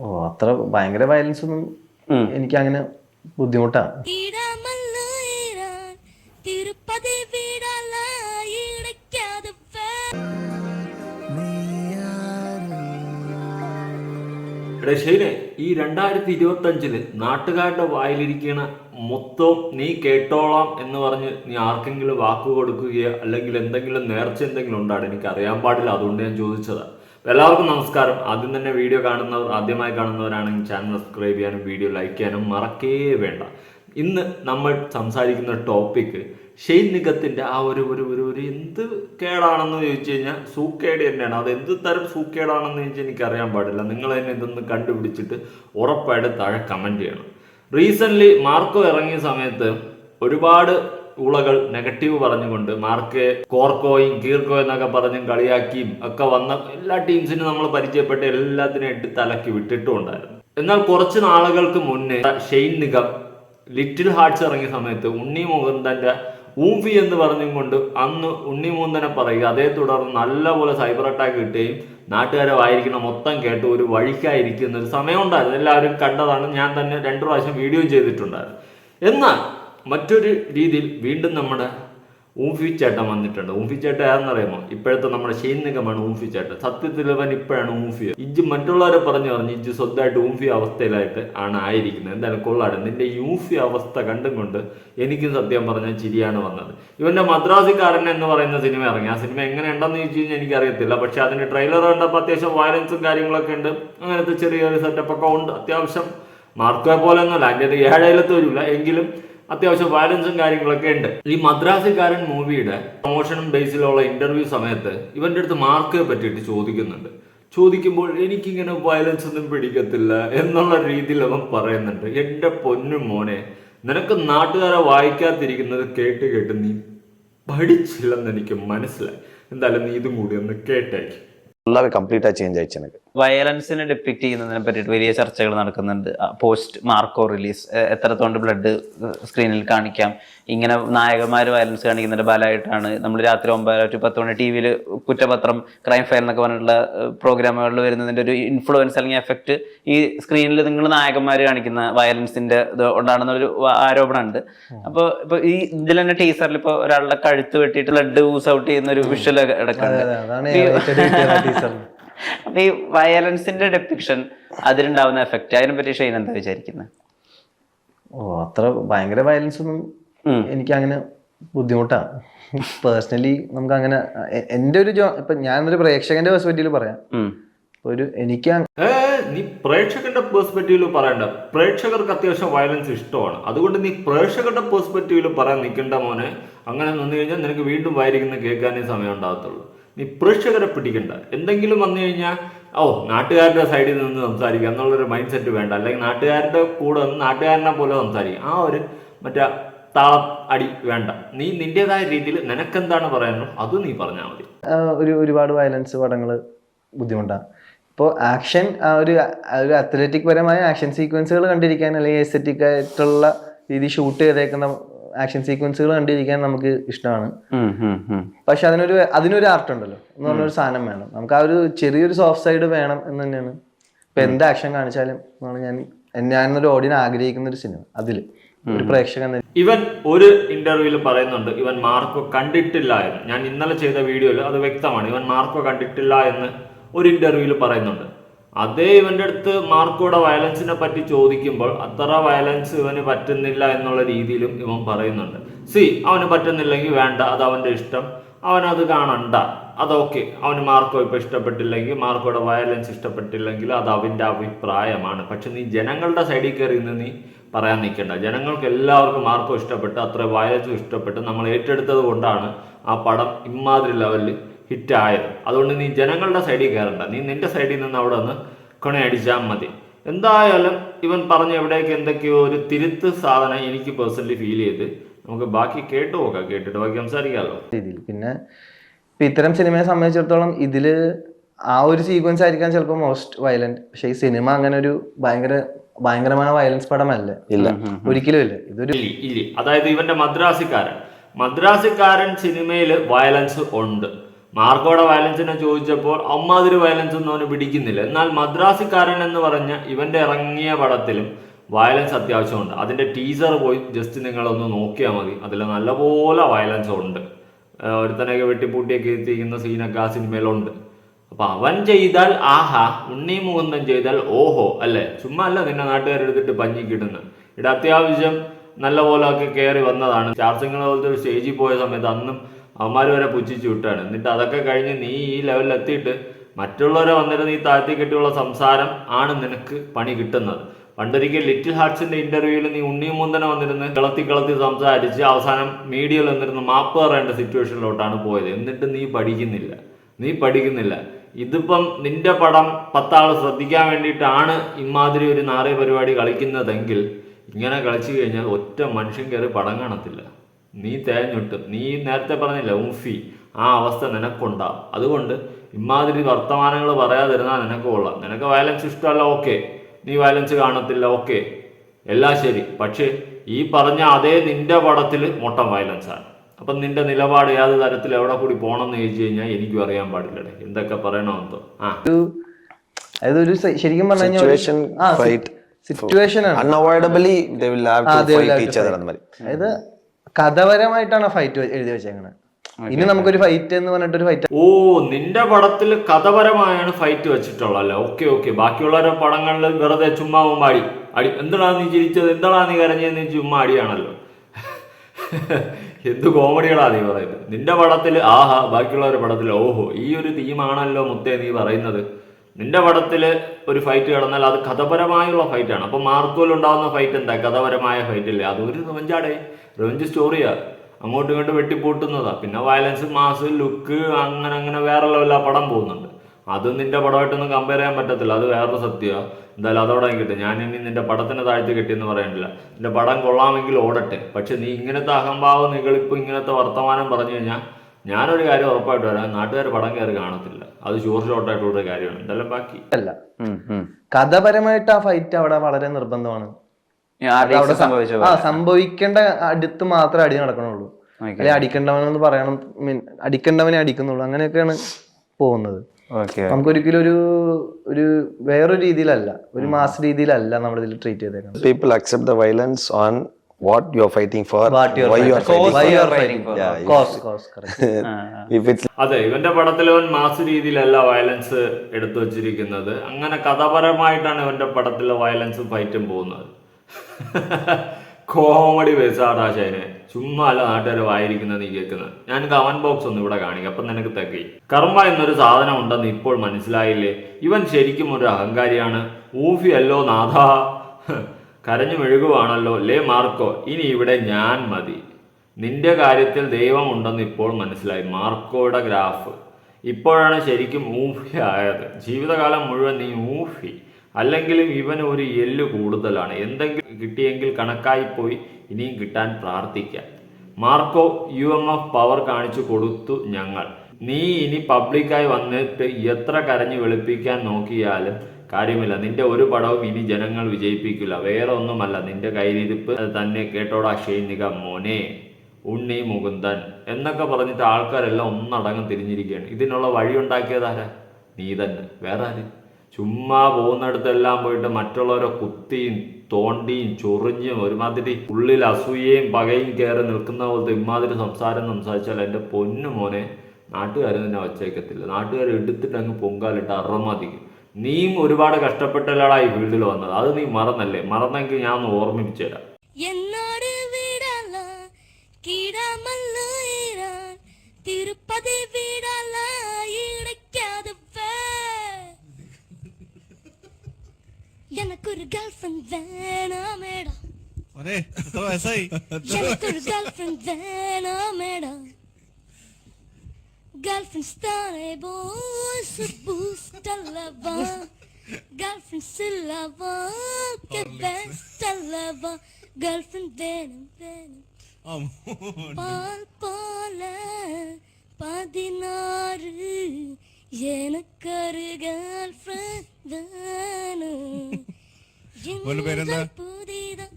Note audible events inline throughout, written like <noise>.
ഓ അത്ര ഭയങ്കര വയലൻസ് ഒന്നും എനിക്ക് അങ്ങനെ ബുദ്ധിമുട്ടാണ് ഷെയ്നെ ഈ രണ്ടായിരത്തി ഇരുപത്തി അഞ്ചിൽ നാട്ടുകാരുടെ വായിലിരിക്കണ മൊത്തം നീ കേട്ടോളാം എന്ന് പറഞ്ഞ് നീ ആർക്കെങ്കിലും വാക്ക് കൊടുക്കുകയോ അല്ലെങ്കിൽ എന്തെങ്കിലും നേർച്ച എന്തെങ്കിലും ഉണ്ടാണ് എനിക്ക് അറിയാൻ പാടില്ല. അതുകൊണ്ട് ഞാൻ ചോദിച്ചതാ. അപ്പൊ എല്ലാവർക്കും നമസ്കാരം. ആദ്യം തന്നെ വീഡിയോ കാണുന്നവർ ആദ്യമായി കാണുന്നവരാണെങ്കിൽ ചാനൽ സബ്സ്ക്രൈബ് ചെയ്യാനും വീഡിയോ ലൈക്ക് ചെയ്യാനും മറക്കേ വേണ്ട. ഇന്ന് നമ്മൾ സംസാരിക്കുന്ന ടോപ്പിക്ക് ഷെയ്ൻ നിഗത്തിന്റെ ആ ഒരു ഒരു ഒരു ഒരു എന്ത് കേടാണെന്ന് ചോദിച്ചു കഴിഞ്ഞാൽ സൂക്കേട് തന്നെയാണ്. അത് എന്ത് തരം സൂക്കേടാണെന്ന് ചോദിച്ചാൽ എനിക്ക് അറിയാൻ പാടില്ല. നിങ്ങൾ തന്നെ ഇതൊന്ന് കണ്ടുപിടിച്ചിട്ട് ഉറപ്പായിട്ട് താഴെ കമന്റ് ചെയ്യണം. റീസെന്റ് മാർക്കോ ഇറങ്ങിയ സമയത്ത് ഒരുപാട് ഉളകൾ നെഗറ്റീവ് പറഞ്ഞുകൊണ്ട് മാർക്ക് കോർക്കോയും കീർക്കോ എന്നൊക്കെ പറഞ്ഞും കളിയാക്കിയും ഒക്കെ വന്ന എല്ലാ ടീംസിനും നമ്മൾ പരിചയപ്പെട്ട് എല്ലാത്തിനും ഇട്ട് തലക്കി വിട്ടിട്ടുണ്ടായിരുന്നു എന്നാൽ കുറച്ച് നാളുകൾക്ക് മുന്നേ ഷെയ്ൻ നിഗം ലിറ്റിൽ ഹാർട്സ് ഇറങ്ങിയ സമയത്ത് ഉണ്ണി മുകുന്ദന്റെ ഊംഫി എന്ന് പറഞ്ഞും കൊണ്ട് അന്ന് ഉണ്ണി മുകുന്ദനെ പറയുക അതേ തുടർന്ന് നല്ലപോലെ സൈബർ അറ്റാക്ക് കിട്ടുകയും നാട്ടുകാരെ വായിരിക്കുന്ന മൊത്തം കേട്ട് ഒരു വഴിക്കായിരിക്കുന്ന ഒരു സമയമുണ്ടായിരുന്നു എല്ലാവരും കണ്ടതാണ്. ഞാൻ തന്നെ രണ്ടു പ്രാവശ്യം വീഡിയോ ചെയ്തിട്ടുണ്ടായിരുന്നു. എന്നാൽ മറ്റൊരു രീതിയിൽ വീണ്ടും നമ്മുടെ ഊംഫി ചേട്ടൻ വന്നിട്ടുണ്ട്. ഊംഫി ചേട്ടൻ ആരെന്നറിയാമോ ഇപ്പോഴത്തെ നമ്മുടെ ഷെയ്ൻ നിഗമാണ് ഊംഫി ചേട്ടൻ. സത്യത്തിൽ അവൻ ഇപ്പോഴാണ് ഊംഫി. ഇജ്ജ് മറ്റുള്ളവരെ പറഞ്ഞു പറഞ്ഞു ഇജ്ജ് സ്വന്തമായിട്ട് ഊംഫി അവസ്ഥയിലായിട്ട് ആണ് ആയിരിക്കുന്നത്. എന്തായാലും കൊള്ളാട് നിന്റെ യൂഫി അവസ്ഥ കണ്ടും കൊണ്ട് എനിക്കും സത്യം പറഞ്ഞാൽ ചിരിയാണ് വന്നത്. ഇവന്റെ മദ്രാസിക്കാരൻ എന്ന് പറയുന്ന സിനിമ ഇറങ്ങി. ആ സിനിമ എങ്ങനെ ഉണ്ടെന്ന് ചോദിച്ചു കഴിഞ്ഞാൽ എനിക്കറിയത്തില്ല. പക്ഷെ അതിന്റെ ട്രെയിലർ കണ്ടപ്പോൾ അത്യാവശ്യം വയലൻസും കാര്യങ്ങളൊക്കെ ഉണ്ട്. അങ്ങനത്തെ ചെറിയൊരു സെറ്റപ്പ് ഒക്കെ ഉണ്ട്. അത്യാവശ്യം മാർക്കോയെ പോലെ ഒന്നുമല്ല അതിന്റെ ഏഴയിലത്തെ വരില്ല എങ്കിലും അത്യാവശ്യം വയലൻസും കാര്യങ്ങളൊക്കെ ഉണ്ട്. ഈ മദ്രാസിക്കാരൻ മൂവിയുടെ പ്രൊമോഷനും ബേസിലുള്ള ഇന്റർവ്യൂ സമയത്ത് ഇവന്റെ അടുത്ത് മാർക്ക് പറ്റിയിട്ട് ചോദിക്കുന്നുണ്ട്. ചോദിക്കുമ്പോൾ എനിക്കിങ്ങനെ വയലൻസ് ഒന്നും പിടിക്കത്തില്ല എന്നുള്ള രീതിയിൽ അവൻ പറയുന്നുണ്ട്. എന്റെ പൊന്നു മോനെ നിനക്ക് നാട്ടുകാരെ വായിക്കാതിരിക്കുന്നത് കേട്ട് കേട്ട് നീ പഠിച്ചില്ലെന്ന് എനിക്ക് മനസ്സിലായി. എന്തായാലും നീ ഇതും കൂടി ഒന്ന് കേട്ടേക്ക്. കംപ്ലീറ്റ് ആ ചേഞ്ച് ആയിട്ട് വയലൻസിനെ ഡിപ്പിക്ട് ചെയ്യുന്നതിനെ പറ്റിയിട്ട് വലിയ ചർച്ചകൾ നടക്കുന്നുണ്ട്. പോസ്റ്റ് മാർക്കോ റിലീസ് എത്രത്തോണ്ട് ബ്ലഡ് സ്ക്രീനിൽ കാണിക്കാം. ഇങ്ങനെ നായകന്മാർ വയലൻസ് കാണിക്കുന്നതിന്റെ ഫലമായിട്ടാണ് നമ്മൾ രാത്രി ഒമ്പത് ടു പത്ത് മണി ടി വിയിൽ കുറ്റപത്രം ക്രൈം ഫയൽ എന്നൊക്കെ പറഞ്ഞിട്ടുള്ള പ്രോഗ്രാമുകളിൽ വരുന്നതിന്റെ ഒരു ഇൻഫ്ലുവൻസ് അല്ലെങ്കിൽ എഫക്റ്റ് ഈ സ്ക്രീനിൽ നിങ്ങൾ നായകന്മാർ കാണിക്കുന്ന വയലൻസിന്റെ ഇത് ഉണ്ടാണെന്നൊരു വ- ആരോപണമുണ്ട്. അപ്പോൾ ഇപ്പൊ ഈ ഇതിൽ തന്നെ ടീസറിൽ ഇപ്പോൾ ഒരാളുടെ കഴുത്ത് വെട്ടിയിട്ട് ബ്ലഡ് യൂസ് ഔട്ട് ചെയ്യുന്ന ഒരു വിഷ്വൽ അടക്കമുണ്ട് അപ്പൊ ഈ വയലൻസിന്റെ ഡെപ്പിക്ഷൻ അതിലുണ്ടാവുന്ന എഫക്റ്റ് അതിനെ പറ്റി ഷെയ്ൻ എന്താ വിചാരിക്കുന്നത് ഓ അത്ര ഭയങ്കര വയലൻസ് ഒന്നും എനിക്ക് അങ്ങനെ ബുദ്ധിമുട്ടാണ് പേഴ്സണലി നമുക്ക് അങ്ങനെ എന്റെ എന്റെ ഒരു ജോ ഇപ്പൊ ഞാനൊരു പ്രേക്ഷകന്റെ പെർസ്പെക്റ്റീവിൽ പറയാം. ഒരു എനിക്ക് നീ പ്രേക്ഷകന്റെ പെർസ്പെക്റ്റീവിൽ പറയണ്ട. പ്രേക്ഷകർക്ക് അത്യാവശ്യം വയലൻസ് ഇഷ്ടമാണ്. അതുകൊണ്ട് നീ പ്രേക്ഷകരുടെ പെർസ്പെക്റ്റീവിൽ പറയാൻ നിൽക്കണ്ട മോനെ. അങ്ങനെ നിന്ന് കഴിഞ്ഞാൽ നിനക്ക് വീണ്ടും വായിരിക്കുന്ന കേൾക്കാനേ സമയം ഉണ്ടാകത്തുള്ളൂ. നീ പ്രേക്ഷകരെ പിടിക്കണ്ട. എന്തെങ്കിലും വന്നു കഴിഞ്ഞാൽ ഓ നാട്ടുകാരുടെ സൈഡിൽ നിന്ന് സംസാരിക്കുക എന്നുള്ളൊരു മൈൻഡ് സെറ്റ് വേണ്ട. അല്ലെങ്കിൽ നാട്ടുകാരുടെ കൂടെ നിന്ന് നാട്ടുകാരനെ പോലെ സംസാരിക്കുക. ആ ഒരു മറ്റേ താളം അടി വേണ്ട. നീ നിന്റേതായ രീതിയിൽ നിനക്കെന്താണ് പറയാനോ അത് നീ പറഞ്ഞാൽ മതി. ഒരു ഒരുപാട് വയലൻസ് പടങ്ങൾ ബുദ്ധിമുട്ടാണ്. ഇപ്പോൾ ആക്ഷൻ ആ ഒരു ഒരു അത്ലറ്റിക് പരമായ ആക്ഷൻ സീക്വൻസുകൾ കണ്ടിരിക്കാൻ അല്ലെങ്കിൽ എസ്തറ്റിക് ആയിട്ടുള്ള രീതി ഷൂട്ട് ചെയ്തേക്കുന്ന ആക്ഷൻ സീക്വൻസുകൾ കണ്ടിരിക്കാൻ നമുക്ക് ഇഷ്ടമാണ്. പക്ഷെ അതിനൊരു അതിനൊരു ആർട്ട് ഉണ്ടല്ലോ. എന്ന് പറഞ്ഞൊരു സാധനം വേണം. നമുക്ക് ആ ഒരു ചെറിയൊരു സോഫ്റ്റ് സൈഡ് വേണം എന്ന് തന്നെയാണ്. ഇപ്പൊ എന്ത് ആക്ഷൻ കാണിച്ചാലും എന്നാണ് ഞാൻ ഞാനൊരു ഓഡിയൻ ആഗ്രഹിക്കുന്ന ഒരു സിനിമ അതിൽ. ഒരു പ്രേക്ഷകൻ ഇവൻ ഒരു ഇന്റർവ്യൂവിൽ പറയുന്നുണ്ട് ഇവൻ മാർക്കോ കണ്ടിട്ടില്ല എന്ന്. ഞാൻ ഇന്നലെ ചെയ്ത വീഡിയോയിൽ അത് വ്യക്തമാണ്. ഇവൻ മാർക്കോ കണ്ടിട്ടില്ല എന്ന് ഒരു ഇന്റർവ്യൂവിൽ പറയുന്നുണ്ട്. അതേ ഇവന്റെ അടുത്ത് മാർക്കോടെ വയലൻസിനെ പറ്റി ചോദിക്കുമ്പോൾ അത്ര വയലൻസ് ഇവന് പറ്റുന്നില്ല എന്നുള്ള രീതിയിലും ഇവൻ പറയുന്നുണ്ട്. സി അവന് പറ്റുന്നില്ലെങ്കിൽ വേണ്ട അത് അവന്റെ ഇഷ്ടം. അവനത് കാണണ്ട അതൊക്കെ അവന് മാർക്കോ ഇപ്പൊ ഇഷ്ടപ്പെട്ടില്ലെങ്കിൽ മാർക്കോയുടെ വയലൻസ് ഇഷ്ടപ്പെട്ടില്ലെങ്കിൽ അത് അവന്റെ അഭിപ്രായമാണ്. പക്ഷെ നീ ജനങ്ങളുടെ സൈഡിൽ കയറി നിന്ന് നീ പറയാൻ നിൽക്കണ്ട. ജനങ്ങൾക്ക് എല്ലാവർക്കും മാർക്കോ ഇഷ്ടപ്പെട്ട് അത്ര വയലൻസും ഇഷ്ടപ്പെട്ട് നമ്മൾ ഏറ്റെടുത്തത് കൊണ്ടാണ് ആ പടം ഇമാതിരി ലെവലിൽ ഹിറ്റ് ആയത് അതുകൊണ്ട് നീ ജനങ്ങളുടെ സൈഡിൽ കയറണ്ട. നീ നിന്റെ സൈഡിൽ നിന്ന് അവിടെ നിന്ന് കൊണയടിച്ചാൽ മതി. എന്തായാലും ഇവൻ പറഞ്ഞ എവിടേക്ക് എന്തൊക്കെയോ ഒരു തിരുത്ത് സാധനം എനിക്ക് പേഴ്സണലി ഫീൽ ചെയ്ത് നമുക്ക് ബാക്കി കേട്ടു നോക്കാം. കേട്ടിട്ട് ബാക്കി സംസാരിക്കാമല്ലോ. രീതിയിൽ. പിന്നെ ഇപ്പം ഇത്തരം സിനിമയെ സംബന്ധിച്ചിടത്തോളം ഇതിൽ ആ ഒരു സീക്വൻസ് ആയിരിക്കാം ചിലപ്പോൾ മോസ്റ്റ് വയലന്റ് പക്ഷെ ഈ സിനിമ അങ്ങനെ ഒരു ഭയങ്കര ഭയങ്കരമായ വയലൻസ് പടമല്ല. ഇല്ല. ഒരിക്കലും ഇല്ല. ഇതൊരു അതായത് ഇവന്റെ മദ്രാസിക്കാരൻ. മദ്രാസിക്കാരൻ സിനിമയിൽ വയലൻസ് ഉണ്ട്. മാർക്കോടെ വയലൻസിനെ ചോദിച്ചപ്പോൾ അമ്മാതിരി വയലൻസ് ഒന്നും അവന് പിടിക്കുന്നില്ല. എന്നാൽ മദ്രാസിക്കാരൻ എന്ന് പറഞ്ഞ ഇവന്റെ ഇറങ്ങിയ പടത്തിലും വയലൻസ് അത്യാവശ്യമുണ്ട്. അതിന്റെ ടീസർ പോയി ജസ്റ്റ് നിങ്ങളൊന്ന് നോക്കിയാൽ മതി. അതിൽ നല്ലപോലെ വയലൻസ് ഉണ്ട്. ഒരുത്തനൊക്കെ വെട്ടിപ്പൂട്ടിയൊക്കെ എത്തിക്കുന്ന സീനൊക്കെ ആ സിനിമയിലുണ്ട്. അപ്പൊ അവൻ ചെയ്താൽ ആഹാ ഉണ്ണി മുകുന്ദൻ ചെയ്താൽ ഓഹോ അല്ലേ? ചുമ്മാ അല്ല നിന്നെ നാട്ടുകാരെടുത്തിട്ട് പഞ്ഞിക്കിടുന്നത് ഇവിടെ അത്യാവശ്യം നല്ല പോലെ ഒക്കെ കയറി വന്നതാണ്. സ്റ്റാർ പോലത്തെ ഒരു സ്റ്റേജിൽ പോയ സമയത്ത് അന്നും അവന്മാർ വരെ പുച്ഛിച്ചു വിട്ടാണ്. എന്നിട്ട് അതൊക്കെ കഴിഞ്ഞ് നീ ഈ ലെവലിൽ എത്തിയിട്ട് മറ്റുള്ളവരെ വന്നിട്ട് നീ താഴ്ത്തി കെട്ടിയുള്ള സംസാരം ആണ് നിനക്ക് പണി കിട്ടുന്നത്. പണ്ടൊരിക്കൽ ലിറ്റിൽ ഹാർട്സിന്റെ ഇന്റർവ്യൂവിൽ നീ ഉണ്ണിയും മുന്തനെ വന്നിരുന്ന് കിളത്തി കിളത്തി സംസാരിച്ച് അവസാനം മീഡിയയിൽ വന്നിരുന്ന് മാപ്പ് പറയേണ്ട സിറ്റുവേഷനിലോട്ടാണ് പോയത്. എന്നിട്ട് നീ പഠിക്കുന്നില്ല. നീ പഠിക്കുന്നില്ല. ഇതിപ്പം നിന്റെ പടം പത്താൾ ശ്രദ്ധിക്കാൻ വേണ്ടിയിട്ടാണ് ഇമാതിരി ഒരു നാറിയ പരിപാടി കളിക്കുന്നതെങ്കിൽ ഇങ്ങനെ കളിച്ചു കഴിഞ്ഞാൽ ഒറ്റ മനുഷ്യൻ കയറി പടം കാണത്തില്ല. നീ തേഞ്ഞൊട്ടും നീ നേരത്തെ പറഞ്ഞില്ല ഉംഫി ആ അവസ്ഥ നിനക്കുണ്ടാ. അതുകൊണ്ട് ഇമാതിരി വർത്തമാനങ്ങൾ പറയാതിരുന്നാൽ നിനക്ക് കൊള്ളാം. നിനക്ക് വയലൻസ് ഇഷ്ടമല്ല ഓക്കെ നീ വയലൻസ് കാണത്തില്ല ഓക്കെ എല്ലാം ശരി. പക്ഷേ ഈ പറഞ്ഞ അതേ നിന്റെ പടത്തിൽ മൊട്ടം വയലൻസാണ് അപ്പം നിന്റെ നിലപാട് ഏത് തരത്തിൽ എവിടെ കൂടി പോകണം എന്ന് ചോദിച്ചു കഴിഞ്ഞാൽ എനിക്കും അറിയാൻ പാടില്ലടേ. എന്തൊക്കെ പറയണമെന്തോ ആ. ഒരു ശരിക്കും പറഞ്ഞു സിറ്റുവേഷൻ അതായത് കഥപരമായിട്ടാണ് ഫൈറ്റ് എഴുതി വെച്ചേക്കുന്നത് ഇനി നമുക്കൊരു ഫൈറ്റ് എന്ന് പറഞ്ഞിട്ട് ഒരു ഫൈറ്റ് ഓ നിന്റെ പടത്തിൽ കഥപരമായാണ് ഫൈറ്റ് വെച്ചിട്ടുള്ളല്ലേ ഓക്കെ ഓക്കെ ബാക്കിയുള്ളവരുടെ പടങ്ങളിൽ വെറുതെ ചുമ്മാ ഉമ്മാടി അടി അടി എന്താണ് നീ ചിരിച്ചത്? എന്താണ് നീ കരഞ്ഞതെന്ന് ചുമ്മാ അടിയാണല്ലോ. എന്ത് കോമഡികളാ നീ പറയുന്നത്? നിന്റെ പടത്തിൽ ആഹാ ബാക്കിയുള്ളവരുടെ പടത്തിൽ ഓഹോ ഈ ഒരു തീമാണല്ലോ മുത്തേ നീ പറയുന്നത്. നിന്റെ പടത്തിൽ ഒരു ഫൈറ്റ് കിടന്നാൽ അത് കഥപരമായുള്ള ഫൈറ്റാണ് അപ്പൊ മാർക്കോയിൽ ഉണ്ടാകുന്ന ഫൈറ്റ് എന്താ? കഥപരമായ ഫൈറ്റ് അല്ലേ? അതൊരു റിവഞ്ചാടേ റിവഞ്ച് സ്റ്റോറിയാ അങ്ങോട്ടും ഇങ്ങോട്ടും വെട്ടിപ്പൂട്ടുന്നതാ. പിന്നെ വയലൻസ് മാസ് ലുക്ക് അങ്ങനെ അങ്ങനെ വേറെ ലെവലാ പടം പോകുന്നുണ്ട്. അത് നിന്റെ പടമായിട്ടൊന്നും കമ്പയർ ചെയ്യാൻ പറ്റത്തില്ല. അത് വേറൊരു സത്യമാണ് എന്തായാലും അതോടെ കിട്ടും. ഞാൻ ഇനി നിന്റെ പടത്തിന് താഴ്ത്തി കിട്ടിയെന്ന് പറയണില്ല. നിന്റെ പടം കൊള്ളാമെങ്കിൽ ഓടട്ടെ. പക്ഷെ നീ ഇങ്ങനത്തെ അഹംഭാവം നിങ്ങളിപ്പോൾ ഇങ്ങനത്തെ വർത്തമാനം പറഞ്ഞു കഴിഞ്ഞാൽ ഞാനൊരു കാര്യം ഉറപ്പായിട്ട് വരാം നാട്ടുകാർ പടം കയറി കാണത്തില്ല. അത് ഷുവർ ഷോട്ടായിട്ടുള്ള ഒരു കാര്യമാണ്. ഇതെല്ലാം ബാക്കി. അല്ല. കഥപരമായിട്ട് ആ ഫൈറ്റ് അവിടെ വളരെ നിർബന്ധമാണ്. അവിടെ ആ സംഭവിക്കേണ്ട അടുത്ത് മാത്രമേ അടി നടക്കണുള്ളൂ. അല്ലെ അടിക്കേണ്ടവനെന്ന് പറയണം മീൻ അടിക്കേണ്ടവനെ അടിക്കുന്നുള്ളൂ. അങ്ങനെയൊക്കെയാണ് പോകുന്നത്. ഓക്കെ. നമുക്കൊരിക്കലും ഒരു ഒരു വേറൊരു രീതിയിലല്ല. ഒരു മാസ് രീതിയിലല്ല നമ്മൾ ഇതിൽ ട്രീറ്റ് ചെയ്തേക്കുന്നത്. People accept the violence on what you are fighting for, What you are why you are fighting. Why you are fighting for. Yeah, Cause, cause, correct. <laughs> If it's അതെ ഇവന്റെ പടത്തിൽ അവൻ മാസ് രീതിയിലല്ല violence എടുത്തു വച്ചിരിക്കുന്നത്. അങ്ങനെ കഥാപരമായിട്ടാണ് ഇവന്റെ പടത്തിലെ വയലൻസും ഫൈറ്റും പോകുന്നത്. കോമഡി ബേസാടാ ഷൈനെ ചുമ്മാ അല്ല നാട്ടുകാർ വായിരിക്കുന്നത് നീ കേൾക്കുന്നത്. ഞാൻ കമന്റ് ബോക്സ് ഒന്ന് ഇവിടെ കാണിക്കും. അപ്പം നിനക്ക് തെക്കി കർമ്മ എന്നൊരു സാധനം ഉണ്ടെന്ന് ഇപ്പോൾ മനസ്സിലായില്ലേ? ഇവൻ ശരിക്കും ഒരു അഹങ്കാരിയാണ്. ഊഫി അല്ലോ നാഥ. <laughs> കരഞ്ഞു മെഴുകുവാണല്ലോ ലേ മാർക്കോ ഇനി ഇവിടെ ഞാൻ മതി. നിന്റെ കാര്യത്തിൽ ദൈവം ഉണ്ടെന്ന് ഇപ്പോൾ മനസ്സിലായി. മാർക്കോയുടെ ഗ്രാഫ്. ഇപ്പോഴാണ് ശരിക്കും ഊഫി ആയത്. ജീവിതകാലം മുഴുവൻ നീ ഊഫി. അല്ലെങ്കിലും ഇവൻ ഒരു എല്ല് കൂടുതലാണ്. എന്തെങ്കിലും കിട്ടിയെങ്കിൽ കണക്കായി പോയി ഇനിയും കിട്ടാൻ പ്രാർത്ഥിക്കാം. Marco U M F power കാണിച്ചു കൊടുത്തു ഞങ്ങൾ. നീ ഇനി പബ്ലിക്കായി വന്നിട്ട് എത്ര കരഞ്ഞു വെളുപ്പിക്കാൻ നോക്കിയാലും കാര്യമില്ല. നിന്റെ ഒരു പടവും ഇനി ജനങ്ങൾ വിജയിപ്പിക്കില്ല. വേറെ ഒന്നുമല്ല. നിന്റെ കയ്യിലിരിപ്പ് തന്നെ കേട്ടോടാ ഷെയ്നിക മോനെ. ഉണ്ണി മുകുന്ദൻ. എന്നൊക്കെ പറഞ്ഞിട്ട് ആൾക്കാരെല്ലാം ഒന്നടങ്കം തിരിഞ്ഞിരിക്കുകയാണ്. ഇതിനുള്ള വഴി ഉണ്ടാക്കിയതാരാ നീ തന്നെ. വേറെ ആര്? ചുമ്മാ പോകുന്നിടത്തെല്ലാം പോയിട്ട് മറ്റുള്ളവരെ കുത്തിയും തോണ്ടിയും ചൊറിഞ്ഞും ഒരുമാതിരി ഉള്ളിൽ അസൂയയും പകയും കയറി നിൽക്കുന്ന പോലത്തെ ഇമാതിരി സംസാരം സംസാരിച്ചാൽ എന്റെ പൊന്നു മോനെ നാട്ടുകാർ തന്നെ വച്ചേക്കത്തില്ല. നാട്ടുകാർ എടുത്തിട്ട് അങ്ങ് പൊങ്കാലിട്ട് അറമതിക്കും നീയും ഒരുപാട് കഷ്ടപ്പെട്ട ഈ ഫീൽഡിൽ വന്നത്. അത് നീ മറന്നല്ലേ? മറന്നെങ്കിൽ ഞാൻ ഒന്ന് ഓർമ്മിപ്പിച്ചു തരാം. തിരുപ്പതി എനക്കൊരു ഗേൾഫ്രണ്ട് വേണമേടാ. എനക്കൊരു ഗേൾഫ്രണ്ട് വേണമേടാ. Girlfriend stare bus, busta lava. Girlfriend si lava, che besta lava. Girlfriend venom, venom. பால் போல பதினாறு எனக்கு ஒரு கேர்ள் ஃப்ரெண்ட் വേണം പേരെന്താ? புதிதா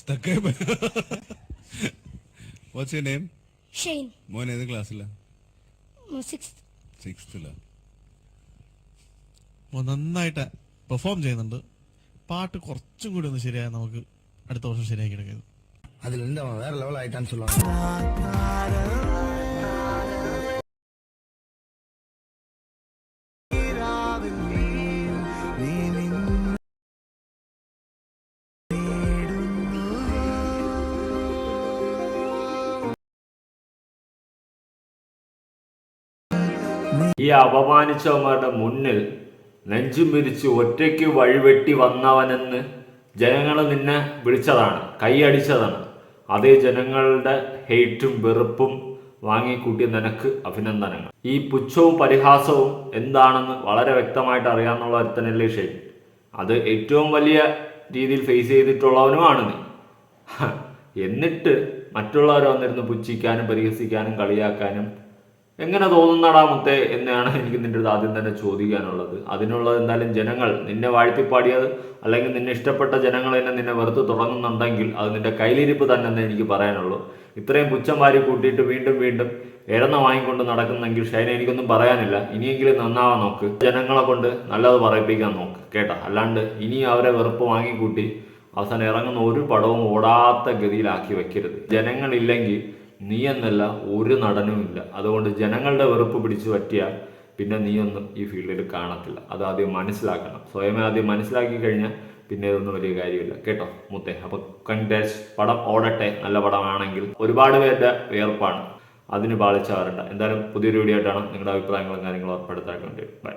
Stuck up. What's your name? Shane. മോൻ ഏത് ക്ലാസ്സിലാ? നന്നായിട്ട് പെർഫോം ചെയ്യുന്നുണ്ട്. പാട്ട് കുറച്ചും കൂടി ഒന്ന് ശരിയായ നമുക്ക് അടുത്ത വർഷം ശരിയാക്കി എടുക്കുന്നത് അതിലെന്താ വേറെ ലെവലായിട്ടാണ് ചൊല്ലുന്നത് ഈ അപമാനിച്ചവന്മാരുടെ മുന്നിൽ നെഞ്ചും പിരിച്ച് ഒറ്റയ്ക്ക് വഴിവെട്ടി വന്നവനെന്ന് ജനങ്ങൾ നിന്നെ വിളിച്ചതാണ് കൈയടിച്ചതാണ്. അതേ ജനങ്ങളുടെ ഹെയ്റ്റും വെറുപ്പും വാങ്ങിക്കൂട്ടിയ നിനക്ക് അഭിനന്ദനങ്ങൾ. ഈ പുച്ഛവും പരിഹാസവും എന്താണെന്ന് വളരെ വ്യക്തമായിട്ട് അറിയാമെന്നുള്ള ഒരുത്തനല്ലേ ഷെയ്ൻ. അത് ഏറ്റവും വലിയ രീതിയിൽ ഫേസ് ചെയ്തിട്ടുള്ളവനുമാണ് നീ. എന്നിട്ട് മറ്റുള്ളവരെ വന്നിരുന്ന് പുച്ഛിക്കാനും പരിഹസിക്കാനും കളിയാക്കാനും എങ്ങനെ തോന്നുന്നടാ മുത്തേ എന്നാണ് എനിക്ക് നിന്റെ അടുത്ത് ആദ്യം തന്നെ ചോദിക്കാനുള്ളത്. അതിനുള്ള എന്തായാലും ജനങ്ങൾ നിന്നെ വാഴ്ത്തിപ്പാടിയത് അല്ലെങ്കിൽ നിന്നെ ഇഷ്ടപ്പെട്ട ജനങ്ങൾ തന്നെ നിന്നെ വെറുത്ത് തുടങ്ങുന്നുണ്ടെങ്കിൽ അത് നിന്റെ കയ്യിലിരിപ്പ് തന്നെ എന്നേ എനിക്ക് പറയാനുള്ളൂ. ഇത്രയും പുച്ഛം വാരി കൂട്ടിയിട്ട് വീണ്ടും വീണ്ടും എരന്ന വാങ്ങിക്കൊണ്ട് നടക്കുന്നെങ്കിൽ ഷൈന എനിക്കൊന്നും പറയാനില്ല. ഇനിയെങ്കിലും നന്നാവാൻ നോക്ക്. ജനങ്ങളെ കൊണ്ട് നല്ലത് പറയിപ്പിക്കാൻ നോക്ക് കേട്ടോ. അല്ലാണ്ട് ഇനി അവരെ വെറുപ്പ് വാങ്ങിക്കൂട്ടി അവസാനം ഇറങ്ങുന്ന ഒരു പടവും ഓടാത്ത ഗതിയിലാക്കി വെക്കരുത്. ജനങ്ങളില്ലെങ്കിൽ നീ എന്നല്ല ഒരു നടനും ഇല്ല. അതുകൊണ്ട് ജനങ്ങളുടെ വെറുപ്പ് പിടിച്ചു പറ്റിയാൽ പിന്നെ നീയൊന്നും ഈ ഫീൽഡിൽ കാണത്തില്ല. അത് ആദ്യം മനസ്സിലാക്കണം. സ്വയമേ ആദ്യം മനസ്സിലാക്കി കഴിഞ്ഞാൽ പിന്നെ ഇതൊന്നും വലിയ കാര്യമില്ല. കേട്ടോ മുത്തേ. അപ്പൊ കൺഗ്രാറ്റ്സ് പടം ഓടട്ടെ. നല്ല പടമാണെങ്കിൽ ഒരുപാട് പേരുടെ വേർപ്പാണ് അതിന് പാളിച്ചാറുണ്ട് എന്തായാലും പുതിയൊരു വീഡിയോ ആയിട്ടാണ് നിങ്ങളുടെ അഭിപ്രായങ്ങളും കാര്യങ്ങളും ഉറപ്പെടുത്താൻ വേണ്ടി. ബൈ